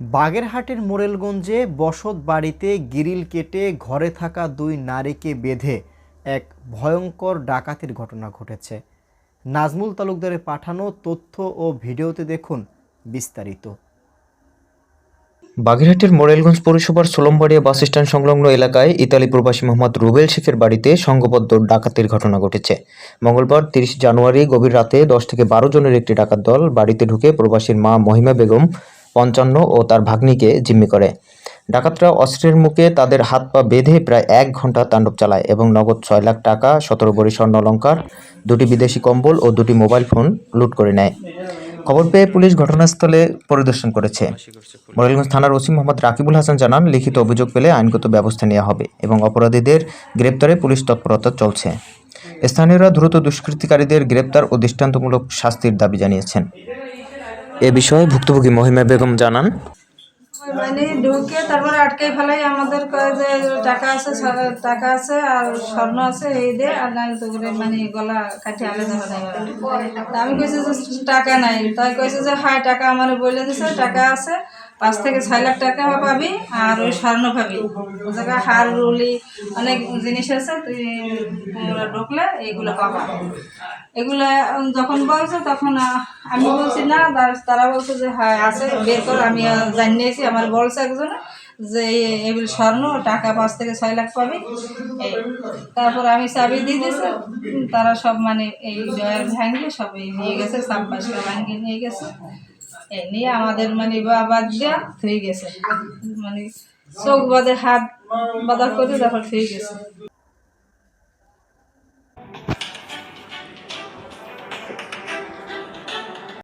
বাগেরহাটের মোরেলগঞ্জে বসত বাড়িতে গিরিল কেটে ঘরে থাকা দুই নারীকে বেঁধে এক ভয়ঙ্কর ডাকাতির ঘটনা ঘটেছে। নাজমুল তালুকদারে পাঠানো তথ্য ও ভিডিওতে দেখুন বিস্তারিত। বাগেরহাটের মোরেলগঞ্জ পৌরসভার সোলমবাড়িয়া বাস স্ট্যান্ড সংলগ্ন এলাকায় ইতালি প্রবাসী মোহাম্মদ রুবেল শেখের বাড়িতে সংঘবদ্ধ ডাকাতির ঘটনা ঘটেছে। মঙ্গলবার তিরিশ জানুয়ারি গভীর রাতে দশ থেকে বারো জনের একটি ডাকাত দল বাড়িতে ঢুকে প্রবাসীর মা মহিমা বেগম পঞ্চান্ন ও তার ভাগ্নিকে জিম্মি করে। ডাকাতরা অস্ত্রের মুখে তাদের হাত পা বেঁধে প্রায় এক ঘণ্টা তাণ্ডব চালায় এবং নগদ ছয় লাখ টাকা, সতেরো বড়ি স্বর্ণ অলঙ্কার দুটি বিদেশি কম্বল ও দুটি মোবাইল ফোন লুট করে নেয়। খবর পেয়ে পুলিশ ঘটনাস্থলে পরিদর্শন করেছে। মোরেলগঞ্জ থানার ওসি মোহাম্মদ রাকিবুল হাসান জানান, লিখিত অভিযোগ পেলে আইনগত ব্যবস্থা নেওয়া হবে এবং অপরাধীদের গ্রেপ্তারে পুলিশ তৎপরতা চলছে। স্থানীয়রা দ্রুত দুষ্কৃতিকারীদের গ্রেপ্তার ও দৃষ্টান্তমূলক শাস্তির দাবি জানিয়েছেন। এ বিষয়ে ভুক্তভোগী মহিমা বেগম জানান। মানে ঢুকে তারপরে আটকে ফেলাই আমাদের কয়ে যে টাকা আছে টাকা আছে আর স্বর্ণ আছে, এই দে, আর নাহলে তো করে মানে গলা কাটি আলাদা হয়ে আমি কইছি যে টাকা নাই। তাই কইছে যে হ্যাঁ টাকা আমার বলে দিছে, টাকা আছে পাঁচ থেকে ছয় লাখ টাকা পাবি আর ওই স্বর্ণ পাবি। হার, রুলি অনেক জিনিস আছে, তুই ঢুকলে এইগুলো পাবা। এগুলা যখন বলছে তখন আমি বলছি, না, তারা বলছে যে হ্যাঁ আছে, বের কর। আমি জানিয়েছি আমার বলছে একজনে যে এগুলো স্বর্ণ, টাকা পাঁচ থেকে ছয় লাখ পাবি। তারপর আমি চাবি দিয়ে দিয়েছি। তারা সব মানে এই ডয়ার ভাঙলে সব নিয়ে গেছে সাব ভাঙিয়ে নিয়ে গেছে। এই নিয়ে আমাদের মানে বাদ দিয়া হয়ে গেছে মানে চোখ বাদে হাত বাদা করে তারপর ঠিক গেছে